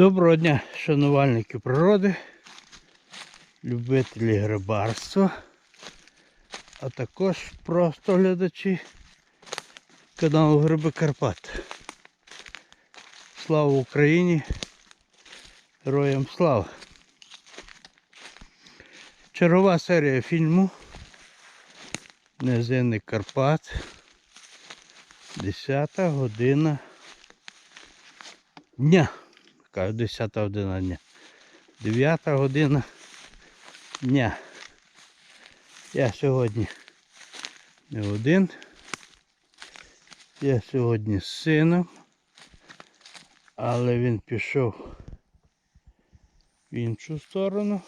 Доброго дня, шанувальники природи, любителі грибарства, а також просто глядачі каналу Гриби Карпат. Слава Україні! Героям слава! Чергова серія фільму Низини Карпат. 10 година дня. Кажу, 10 година дня. 9 година дня. Я сьогодні не один. Я сьогодні з сином, але він пішов в іншу сторону.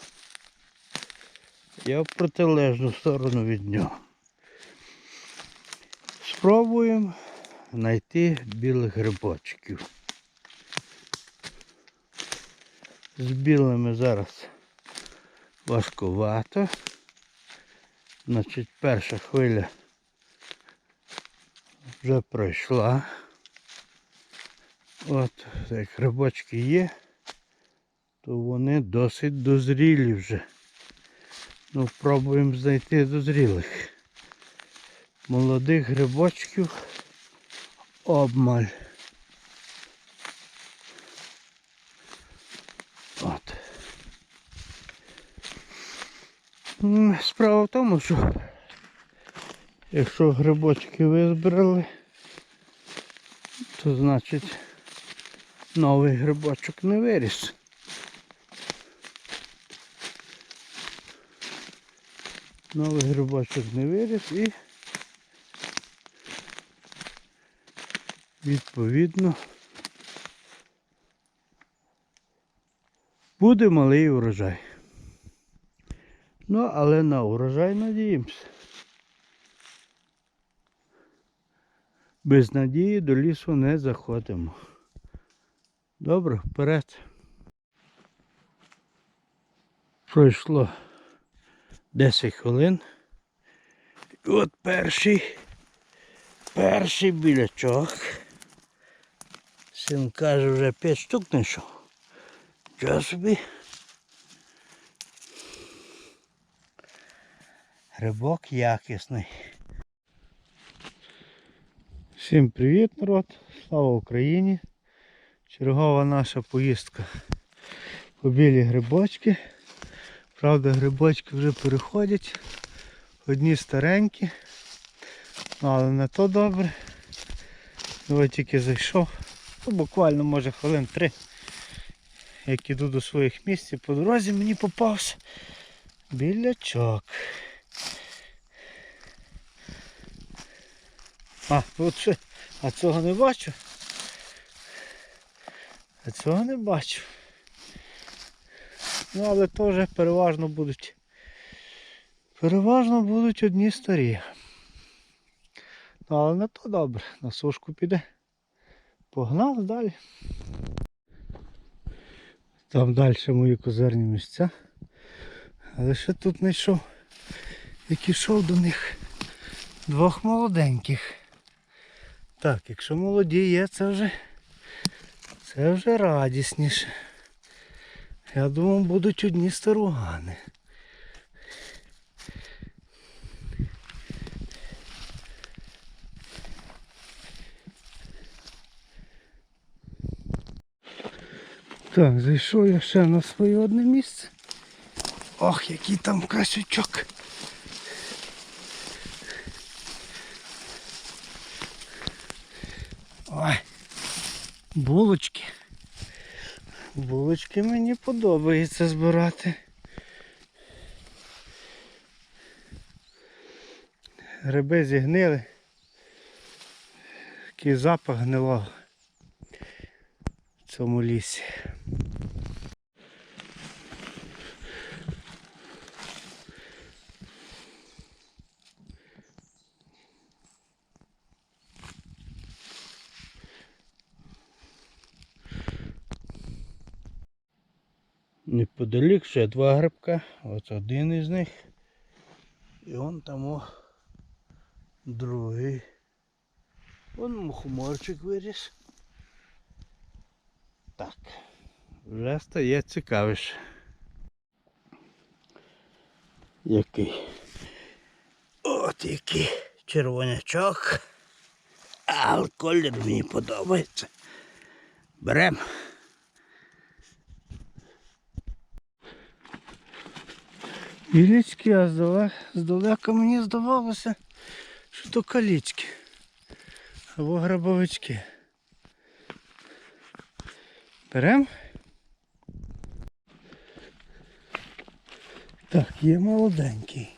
Я в протилежну сторону від нього. Спробуємо знайти білих грибочків. З білими зараз важкувато. Значить, перша хвиля вже пройшла. От, як грибочки є, то вони досить дозрілі вже. Ну, пробуємо знайти дозрілих. Молодих грибочків обмаль. Справа в тому, що якщо грибочки визбирали, то значить новий грибочок не виріс. Новий грибочок не виріс і відповідно буде малий урожай. Ну, але на урожай надіємося. Без надії до лісу не заходимо. Добре, вперед. Пройшло 10 хвилин. І от перший, перший білячок. Син каже, вже 5 штук знайшов. Чого собі? Грибок якісний. Всім привіт, народ! Слава Україні! Чергова наша поїздка по білі грибочки. Правда, грибочки вже переходять. Одні старенькі, ну, але не то добре. Ось тільки зайшов. Ну, буквально може хвилин три. Як іду до своїх місць, по дорозі мені попався білячок. А, от ще, а цього не бачу. А цього не бачу. Ну, але теж переважно будуть. Переважно будуть одні старі. Ну, але не то добре, на сушку піде. Погнав далі. Там далі мої козирні місця. Але ще тут знайшов, як ішов до них двох молоденьких. Так, якщо молоді є, це вже це вже радісніше. Я думав, будуть одні старугани. Так, зайшов я ще на своє одне місце. Ох, який там красючок. Ой, булочки. Булочки мені подобається збирати. Гриби зігнили. Такий запах гнилого в цьому лісі. Неподалік ще два грибка. Ось один із них. І он там о, другий. Вон мухоморчик виріс. Так. Вже стає цікавіше. Який? От який червонячок. А мені подобається. Берем. Білічки, а здалека мені здавалося, що то калічки. Або грабовички. Берем. Так, є молоденький.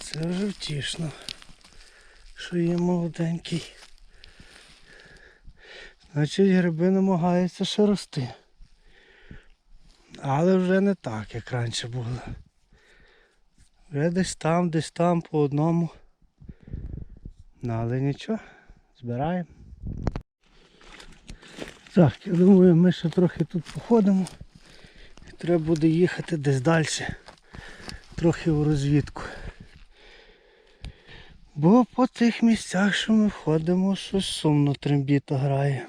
Це вже втішно, що є молоденький. Значить гриби намагаються ще рости. Але вже не так, як раніше було. Вже десь там, десь там по одному. Ну, але нічого, збираємо. Так, я думаю, ми ще трохи тут походимо. Треба буде їхати десь далі. Трохи у розвідку. Бо по тих місцях, що ми ходимо, щось сумно трембіта грає.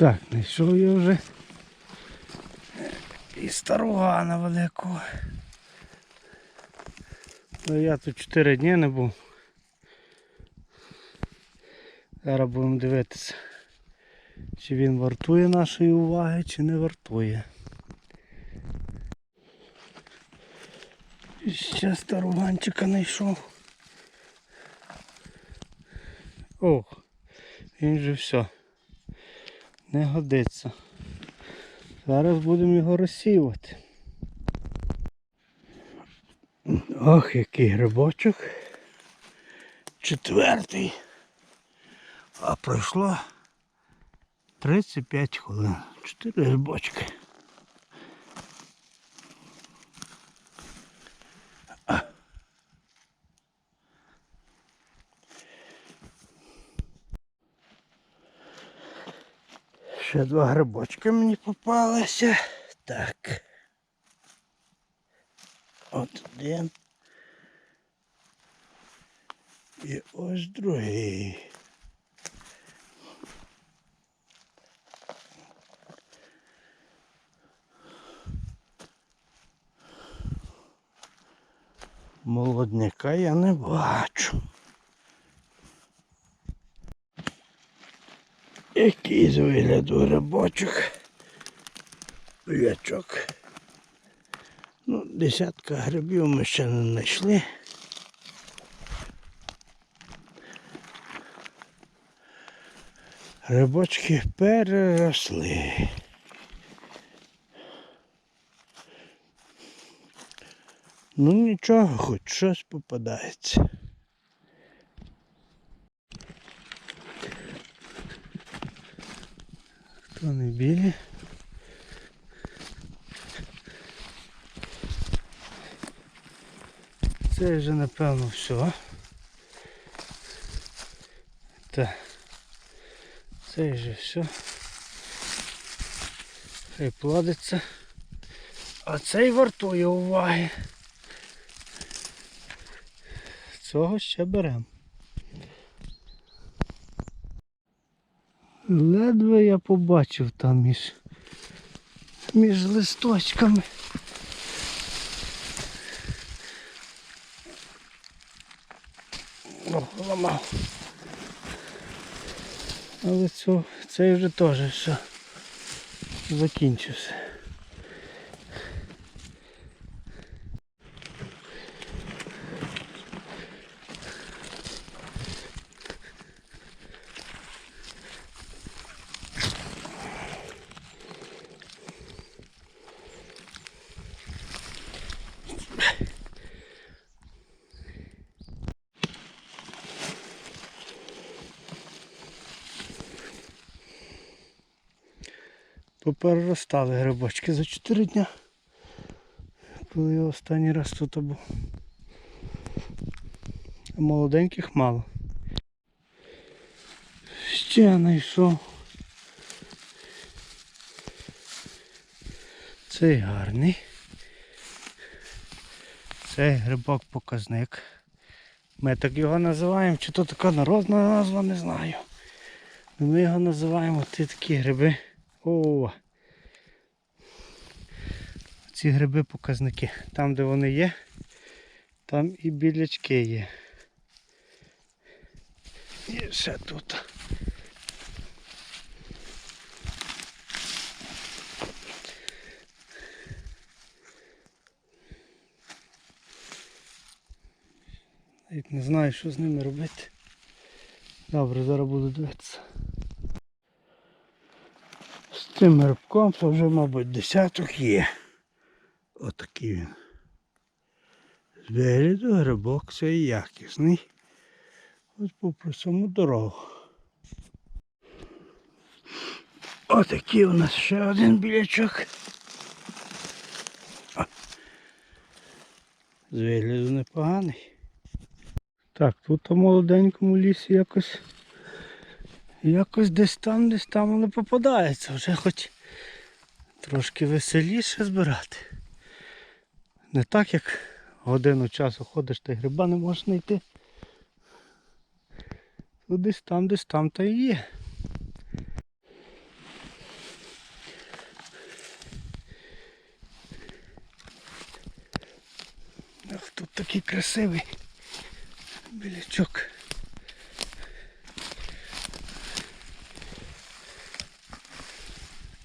Так, знайшов я вже і старугана великого. Ну я тут 4 дні не був. Зараз будемо дивитися, чи він вартує нашої уваги, чи не вартує. І ще старуганчика знайшов. Ох, він же все. Не годиться. Зараз будемо його розсіювати. Ох, який грибочок. Четвертий. А пройшло 35 хвилин. Чотири грибочки. Ще два грибочки мені попалися. Так. От один. І ось другий. Молодняка я не бачу. Який з вигляду грибочок. П'ячок. Ну, десятка грибів ми ще не знайшли. Грибочки переросли. Ну нічого, хоч щось попадається. Хто не білі? Це вже напевно все. Так. Це вже все. Хай плодиться. А цей вартує уваги. Цього ще беремо. Ледве я побачив там між, між листочками. О, ламав. Але цей вже теж все закінчився. Попереростали грибочки за 4 дня. Коли я останній раз тут був. А молоденьких мало. Ще знайшов. Цей гарний. Цей грибок показник. Ми так його називаємо, чи то така народна назва, не знаю. Ми його називаємо ті такі гриби. О! Ці гриби показники. Там, де вони є, там і білячки є. І ще тут. Навіть не знаю, що з ними робити. Добре, зараз буду дивитися. З цим грибком це вже, мабуть, десяток є. Отакий він. З вигляду грибок цей якісний. Ось попри саму дорогу. Отакий у нас ще один білячок. З вигляду непоганий. Так, тут у молоденькому лісі якось якось десь там, десь там воно попадається. Вже хоч трошки веселіше збирати. Не так, як годину часу ходиш й гриба не можеш знайти. Тут десь там, десь там та і є. Ах, тут такий красивий білячок.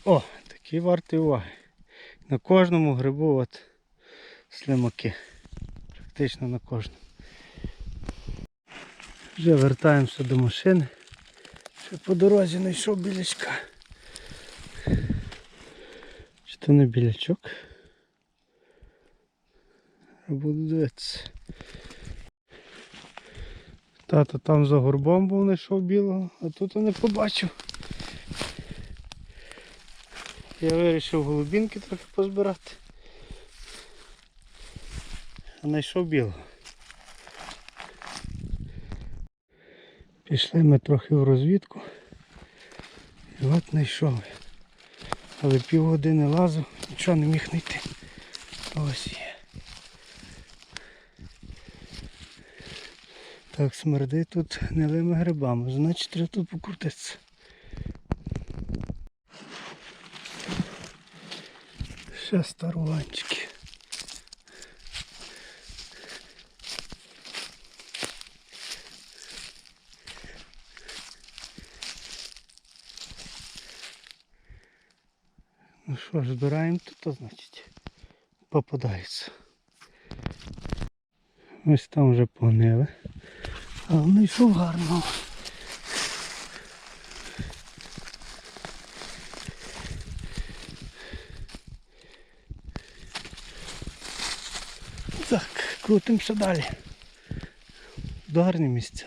О, такий вартий уваги. На кожному грибу от слимаки. Практично на кожному. Вже вертаємося до машини. Ще по дорозі знайшов білячка. Чи то не білячок? Буду дивитися. Тато там за горбом був знайшов білого, а тут я не побачив. Я вирішив голубінки трохи позбирати. А знайшов білого. Пішли ми трохи в розвідку. І от знайшов. Але півгодини лазив, нічого не міг знайти. Ось є. Так, смердить тут гнилими грибами, значить треба тут покрутитися. Ще старуванчики. Ну що ж, збираємо тут, а значить попадається. Ось там вже погнили. А знайшов гарно. Так, крутимося далі. До гарні місця.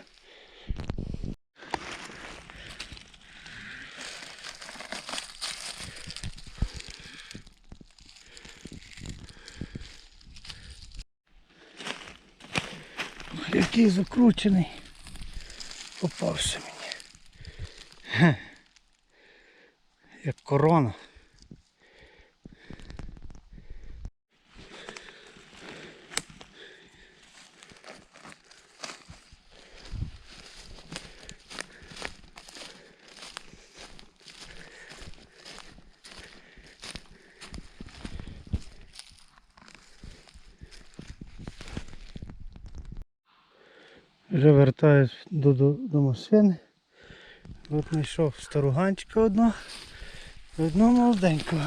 Який закручений. Попався мені. Ге. Як корона. Вже вертаюсь до, до, до машини. От знайшов старуганчика одного одного молоденького.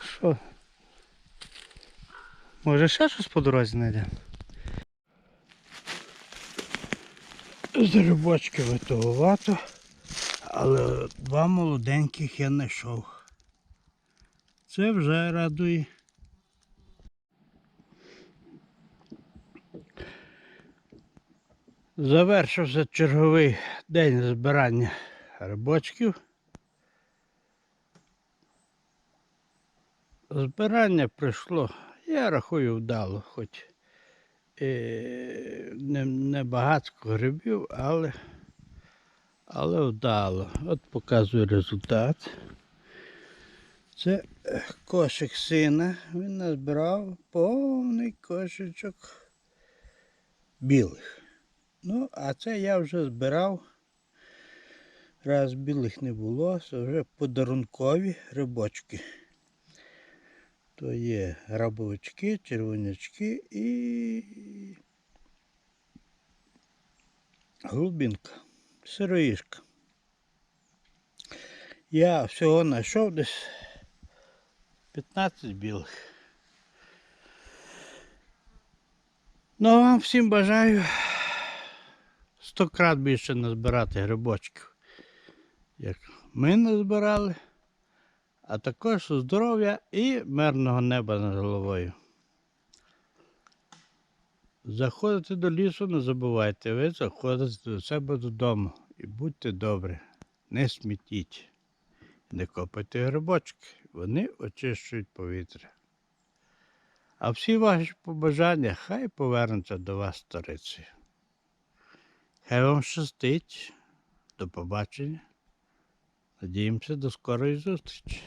Що? Може ще щось по дорозі знайдемо? З рибочки витовувато, але два молоденьких я знайшов. Це вже радує. Завершився черговий день збирання рибочків. Збирання прийшло, я рахую, вдало, хоч і не, не багатько грибів, але, але вдало. От показую результат. Це е, кошик сина. Він назбирав повний кошечок білих. Ну, а це я вже збирав. Раз білих не було, це вже подарункові грибочки. То є грабовички, червонячки і глубинка, сироїшка. Я всього знайшов десь 15 білих. Ну, а вам всім бажаю сто крат більше назбирати грибочків, як ми назбирали, а також здоров'я і мирного неба над головою. Заходите до лісу, не забувайте, ви заходите до себе додому і будьте добрі, не смітіть, не копайте грибочки, вони очищують повітря. А всі ваші побажання хай повернуться до вас сторицею. Хай вам щастить. До побачення. Надіємося до скорої зустрічі.